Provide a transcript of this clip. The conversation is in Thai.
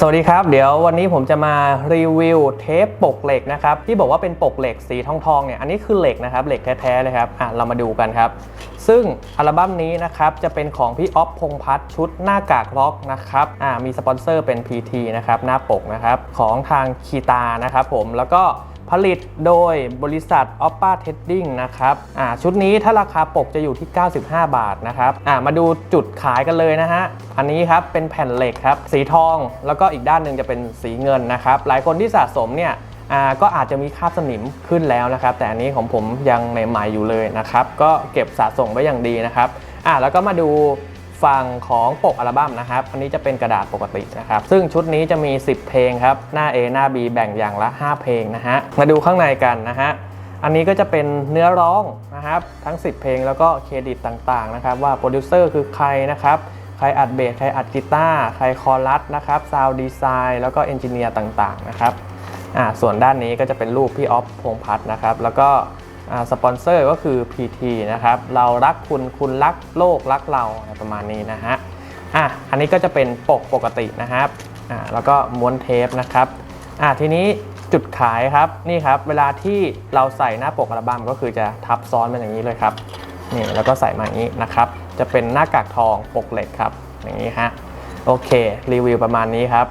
สวัสดีครับ เดี๋ยววันนี้ผมจะมารีวิวเทปปกเหล็กนะครับที่บอกว่าเป็นปกเหล็กสีทองทองเนี่ยอันนี้คือเหล็กนะครับเหล็กแท้ๆเลยครับอะเรามาดูกันครับ ซึ่งอัลบั้มนี้นะครับจะเป็นของพี่อ๊อฟพงพัฒน์ชุดหน้ากากล็อกนะครับอ่ามีสปอนเซอร์เป็น PT นะครับหน้าปกนะครับของทางคีตานะครับผมแล้วก็ ผลิตโดยบริษัท Oppa Trading นะครับชุดนี้ถ้าราคาปกจะอยู่ที่ 95 บาทนะครับมาดูจุดขายกันเลยนะฮะ อันนี้ครับเป็นแผ่นเหล็กครับ สีทองแล้วก็อีกด้านหนึ่งจะเป็นสีเงินนะครับ หลายคนที่สะสมเนี่ยก็อาจจะมีคราบสนิมขึ้นแล้วนะครับ แต่อันนี้ของผมยังใหม่ๆอยู่เลยนะครับ ก็เก็บสะสมไว้อย่างดีนะครับอ่าแล้วก็มาดู ฝั่งของปกอัลบั้มนะครับอันนี้จะเป็นกระดาษปกตินะครับ ซึ่งชุดนี้จะมี 10 เพลงครับ หน้า A หน้า B แบ่งอย่างละ 5 เพลงนะฮะ มาดูข้างในกันนะฮะ อันนี้ก็จะเป็นเนื้อร้องนะครับ ทั้ง 10 เพลงแล้วก็เครดิตต่างๆนะครับ ว่าโปรดิวเซอร์คือใครนะครับ ใครอัดเบส ใครอัดกีตาร์ ใครคอรัสนะครับ ซาวด์ดีไซน์ แล้วก็เอนจิเนียร์ต่างๆนะครับ อ่า ส่วนด้านนี้ก็จะเป็นรูปพี่ออฟพงพัฒนะครับ แล้วก็ สปอนเซอร์ก็คือ PT นะครับ เรารักคุณ คุณรักโลกรักเราอะไรประมาณนี้นะฮะ อะ อันนี้ก็จะเป็นปกปกตินะครับ อ่า แล้วก็ม้วนเทปนะครับ อะทีนี้จุดขายครับ นี่ครับ เวลาที่เราใส่หน้าปกอัลบั้มก็คือจะทับซ้อนเป็นอย่างนี้เลยครับ นี่แล้วก็ใส่มาอย่างนี้นะครับ จะเป็นหน้ากากทองปกเหล็กครับ อย่างนี้ฮะ โอเค รีวิวประมาณนี้ครับ